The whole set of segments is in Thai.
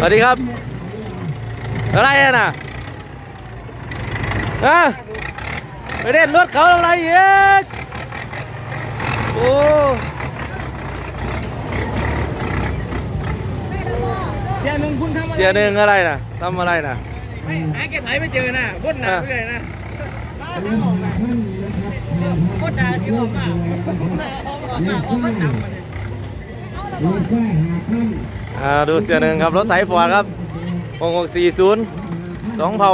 สวัสดีครับ อะไรอะน่ะฮะไปเล่นรถเขาอะไรอีกโอ้เสียหนึ่งคุณทำอะไรเสียหนึ่งอะไรน่ะทำอะไรน่ะไม่หาแกไถไม่เจอนะวนหนาไปเลยนะวนหนาที่ผมอะออกมาดำมาเลย อ่าดูเสียหนึ่งครับ รถไถฟอร์ดครับหกหกสี่ศูนย์สองเผา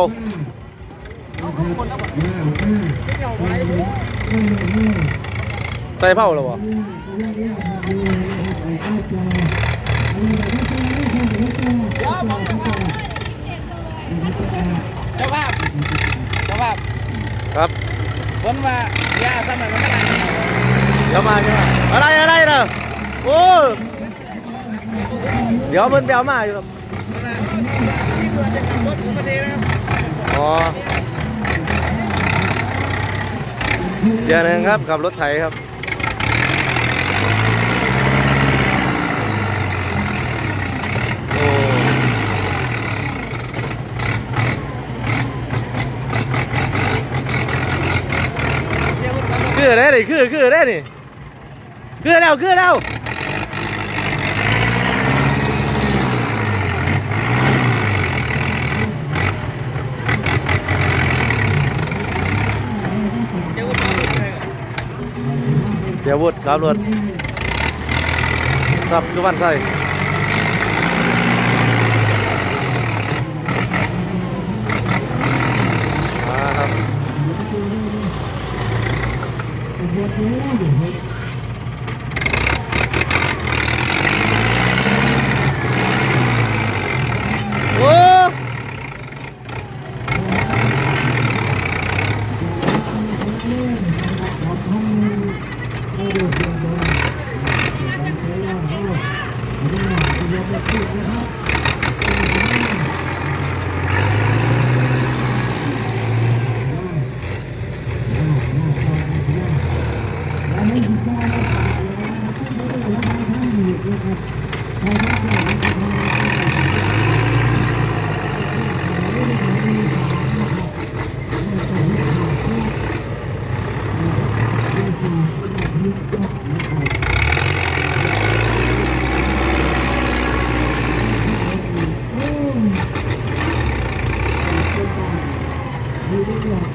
ใส่เผาหรอวะเจ้าภาพเจ้าภาพครับวนว่ายาสมัยมันอะไรเดี๋ยวมาใช่ไหมอะไรอะไรเนอะโอ้ เดี๋ยวเพิ่นเดี๋ยวมาอยู่ครับอ๋อเสียหนึ่งครับขับรถไถครับโอ้คือได้ดิคือคือได้ดิคือแล้วคือแล้ว เจ้าภาพเลย เสียวุฒิครับรถครับสุวรรณไส้มาครับ I'd like.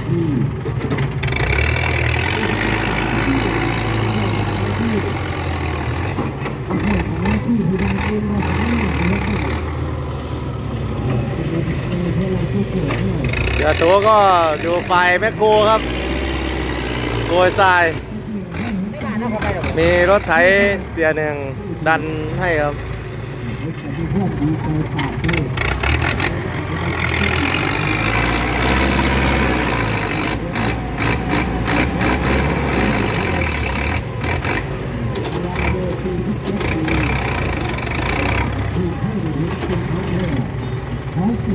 เดี๋ยวตัวก็อยู่ฝ่ายแมคโครครับโกยทราย มีรถไถเสียหนึ่งดันให้ครับ ว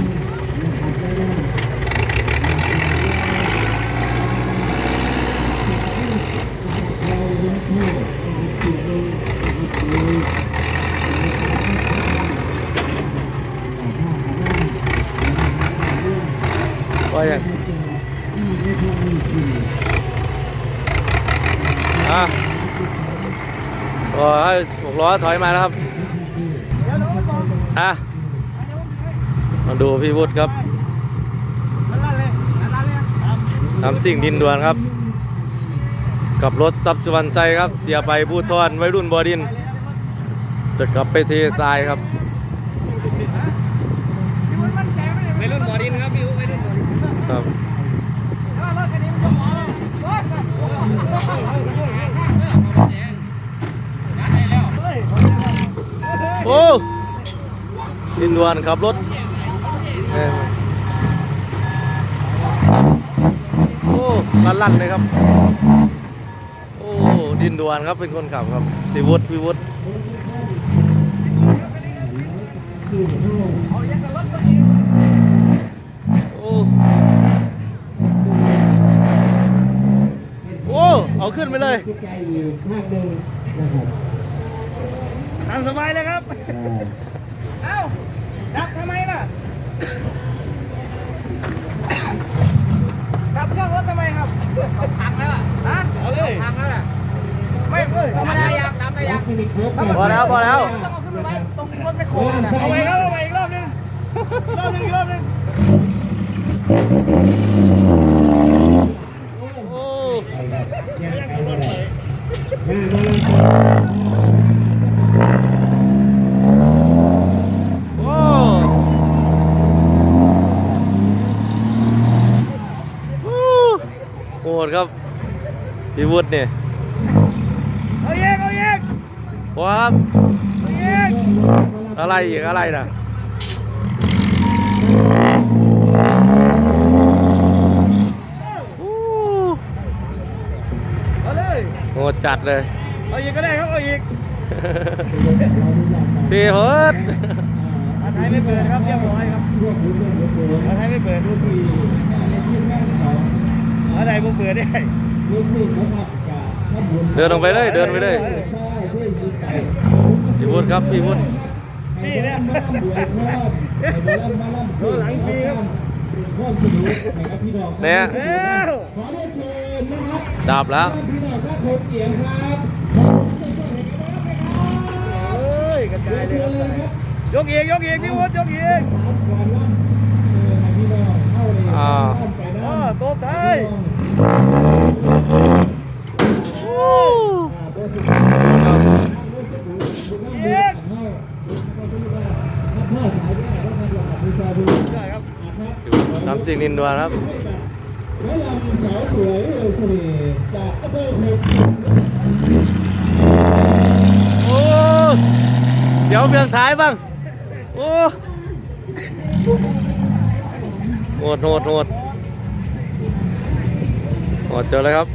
่าอย่างอะก็ให้หกล้อถอย มาแล้วครับอะมาดูพี่วุฒิครับนั่นเลยนั่นเลยครับทำสิ่งดินด่วนครับ กับรถซับสุวรรณชัยครับ เสียไปพูดทอนไว้รุ่นบอดิน จะกลับไปเททรายครับไม่รุ่นบอดินครับพี่ไม่รุ่นบอดินครับโอ้ดินด่วนขับรถเออ โอ้ลั่นลั่นๆเลยครับ โอ้ดินด่วนครับเป็นคนขับครับพิวุฒิพิวุฒิโอ้โอ้เอาขึ้นไปเลยตามสบายเลยครับ เอ้าดับ ขับเครื่องรถทำไมครับพังแล้วอะฮะเอาพังแล้วแหละไม่เธรไม่ได้ยางดำได้ยางพอแล้วพอแล้วต้องเอาขึ้นไปไว้ตรงรถไม่โค้งนะเอาไปครับเอาไปอีกรอบนึงรอบนึงอีกรอบนึง วุฒิเนี่ยเอาเองเอาเองว้าวเอาเองอะไรอีกอะไรนะโอ้เอาเลยโหดจัดเลย เอาอีกก็ได้ครับเอาอีกพี่เฮิร์ดอาไทยไม่เปิดครับเรียบร้อยครับอาไทยไม่เปิดอาไทยผมเปิดได้ เดินลงไปเลยเดินไปเลยพี่วุฒิครับพี่วุฒิพี่เนี่ยโดนหลังฟรีครับเนี่ยเอ้าดับแล้วเอ้ยกระจายเลยครับยกอีกยกอีกพี่วุฒิยกอีกอ่าอ๋อตบท้าย โอ้ อีกใช่ครับ ทำสิ่ง นินดวนครับโอ้เสียวเบียงท้ายบ้างโอ้โหดโหดโหดโหดเจอเลยครับ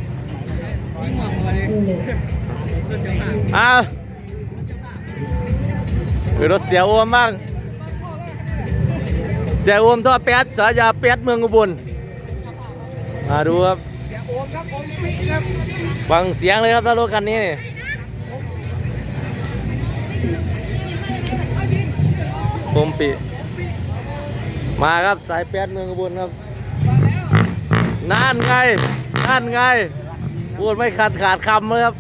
อ้าวคือรถเสียอ้วมบ้างเสียอ้วมท่อแป๊ดสายาแป๊ดเมืองอุบลมาดูครับฟังเสียงเลยครับถ้ารถคันนี้นี่ผมปิมาครับสายแป๊ดเมืองอุบลครับนั่นไงนั่นไงพูดไม่ขาดขาดคำเลยครับ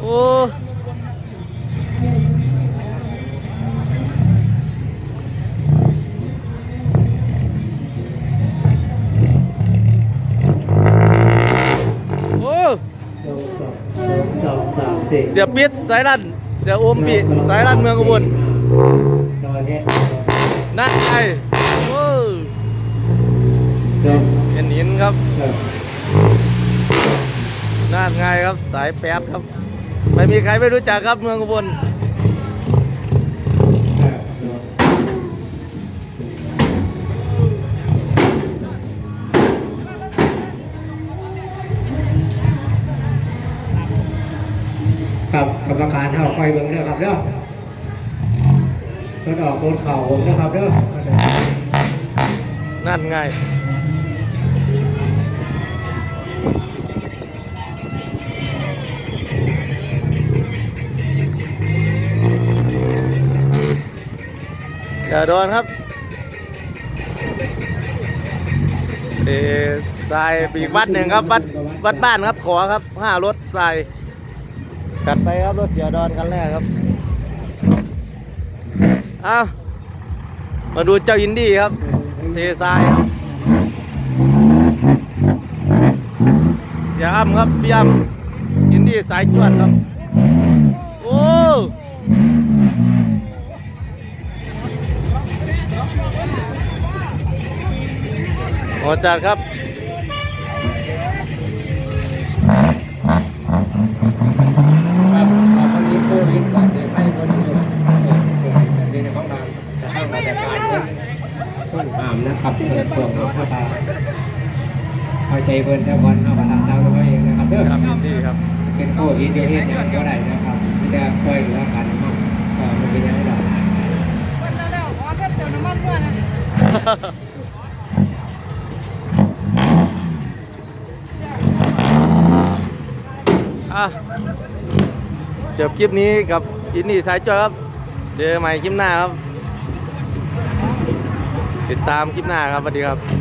โอ้ สองสามสี่เสียปิดสายลันเสียโอมปีสายลันเมืองอุบลนอนเนี่ยนั่นไงโอ้เห็นหินครับจบน่านไงครับสายแป๊บครับ ไม่มีใครไม่รู้จักครับเมืองอุบล ครับกรรมการเท่าไฟเบิ้งเด้อครับเด้อรถออกรถเข่าผมนะครับเด้อนั่นไงอย่าโดนครับเออทรายปีกวัดหนึ่งครับวัดวัดบ้านครับขอครับห้ารถทราย จัดไปครับรถเสียดอนกันแรกครับอ้าวมาดูเจ้าอินดี้ครับเททรายครับเสียอ้ำครับพี่อ้ำอินดี้สายจวนครับโอ้โหจัดครับครับ นะครับเปิดตัวของพ่อตาเอาใจเพิ่นแต่วันเอามาทำตามตัวเองนะครับเด้อครับดีครับ เป็นโควิดเดียเฮ็ดงานก็ได้นะครับที่จะช่วยเหลือกันเนาก็มันเป็นยังไงล่ะอะจบคลิปนี้กับอินดี้สายจอยครับ เจอใหม่คลิปหน้าครับ ติดตามคลิปหน้าครับสวัสดีครับ